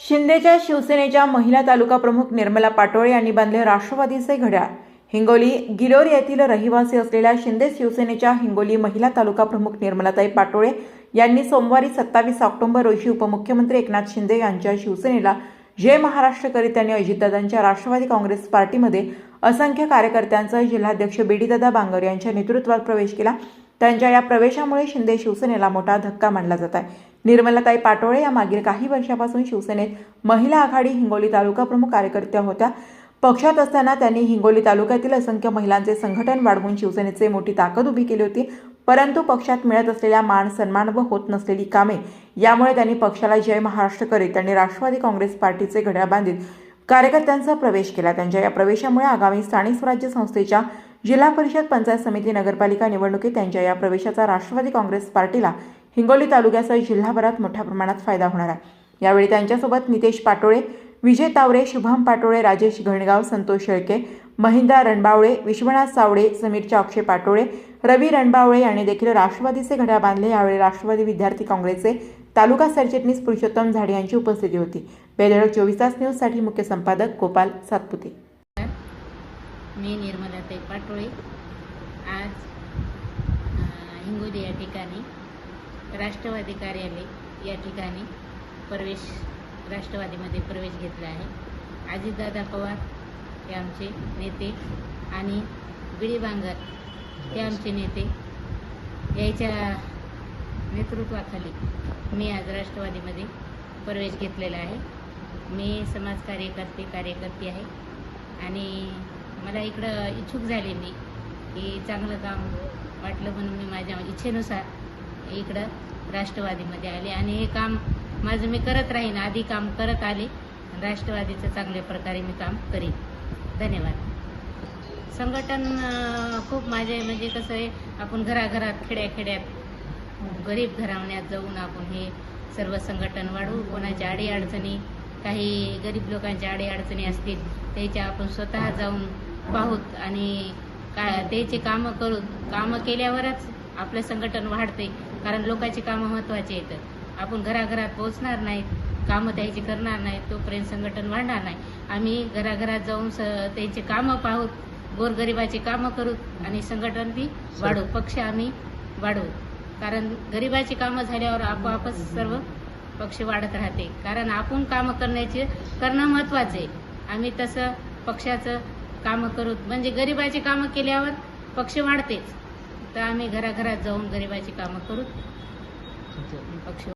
शिंदेच्या शिवसेनेच्या महिला तालुका प्रमुख निर्मला पाटोळे यांनी बांधले राष्ट्रवादीचे घड्याळ. हिंगोली गिलोर येथील रहिवासी असलेल्या शिंदे शिवसेनेच्या हिंगोली महिला तालुका प्रमुख निर्मलाताई पाटोळे यांनी सोमवारी सत्तावीस ऑक्टोबर रोजी उपमुख्यमंत्री एकनाथ शिंदे यांच्या शिवसेनेला जय महाराष्ट्र करीत त्यांनी अजितदादांच्या राष्ट्रवादी काँग्रेस पार्टीमध्ये असंख्य कार्यकर्त्यांचा जिल्हाध्यक्ष बेडीदादा बांगर यांच्या नेतृत्वात प्रवेश केला. त्यांच्या या प्रवेशामुळे शिंदे शिवसेनेला मोठा धक्का मानला जात आहे. निर्मलाताई पाटोळे या मागील काही वर्षापासून शिवसेनेत महिला आघाडी हिंगोली तालुका प्रमुख कार्यकर्त्या होत्या. पक्षात असताना त्यांनी हिंगोली तालुक्यातील असंख्य महिलांचे संघटन वाढवून शिवसेनेचे मोठी ताकद उभी केली होती. परंतु पक्षात मिळत असलेल्या मान सन्मान व होत नसलेली कामे यामुळे त्यांनी पक्षाला जय महाराष्ट्र करीत त्यांनी राष्ट्रवादी काँग्रेस पार्टीचे घड्याळ बांधित कार्यकर्त्यांचा प्रवेश केला. त्यांच्या या प्रवेशामुळे आगामी स्थानिक स्वराज्य संस्थेच्या जिल्हा परिषद पंचायत समिती नगरपालिका निवडणुकीत त्यांच्या या प्रवेशाचा राष्ट्रवादी काँग्रेस पार्टीला हिंगोली तालुक्यासह जिल्हाभरात मोठ्या प्रमाणात फायदा होणार आहे. यावेळी त्यांच्यासोबत नितेश पाटोळे विजय तावरे शुभम पाटोळे राजेश घणगाव संतोष शेळके महिंद्रा रणबावळे विश्वनाथ सावळे समीर चाक्षे पाटोळे रवी रणबावळे यांनी देखील राष्ट्रवादीचे घड्या बांधले. यावेळी राष्ट्रवादी विद्यार्थी काँग्रेसचे तालुका सरचिटणीस पुरुषोत्तम झाडे यांची उपस्थिती होती. बेधडक चोवीस तास न्यूजसाठी मुख्य संपादक गोपाल सातपुते. मी निर्मलाताई पाटोळे. आज हिंगोली या ठिकाणी राष्ट्रवादी कार्यालय या ठिकाणी प्रवेश राष्ट्रवादीमध्ये प्रवेश घेतला आहे. अजितदादा पवार हे आमचे नेते आणि बिडी बांगर हे आमचे नेते. याच्या नेतृत्वाखाली मी आज राष्ट्रवादीमध्ये प्रवेश घेतलेला आहे. मी समाजकार्यकर्ते कार्यकर्ती आहे. आणि मला इकडं इच्छुक झाले मी की चांगलं काम वाटलं म्हणून मी माझ्या इच्छेनुसार इकडं राष्ट्रवादीमध्ये आले आणि हे काम माझं मी करत राहीन आधी काम करत आले राष्ट्रवादीचं चांगल्या प्रकारे मी काम करीन. धन्यवाद. संघटन खूप माझे म्हणजे कसं आहे आपण घराघरात खेड्याखेड्यात गरीब घरावण्यात जाऊन आपण हे सर्व संघटन वाढवू. कोणाच्या अडीअडचणी काही गरीब लोकांच्या अडीअडचणी असतील त्याच्या आपण स्वतः जाऊन पाहूत आणि का त्याचे कामं करू कामं केल्यावरच आपलं संघटन वाढते कारण लोकांची कामं महत्त्वाची आहेत. आपण घराघरात पोहोचणार नाहीत कामं त्यांची करणार नाही तोपर्यंत संघटन वाढणार नाही. आम्ही घराघरात जाऊन स त्यांचे कामं पाहूत गोरगरिबाची कामं करू आणि संघटन बी वाढवू पक्ष आम्ही वाढवू. कारण गरिबाची कामं झाल्यावर आपोआपच सर्व पक्ष वाढत राहते. कारण आपण कामं करण्याचे करणं महत्त्वाचं. आहे आम्ही तसं पक्षाचं कामं करू म्हणजे गरिबाची कामं केल्यावर पक्ष वाढतेच. तर आम्ही घराघरात जाऊन गरिबाची कामं करू. पक्ष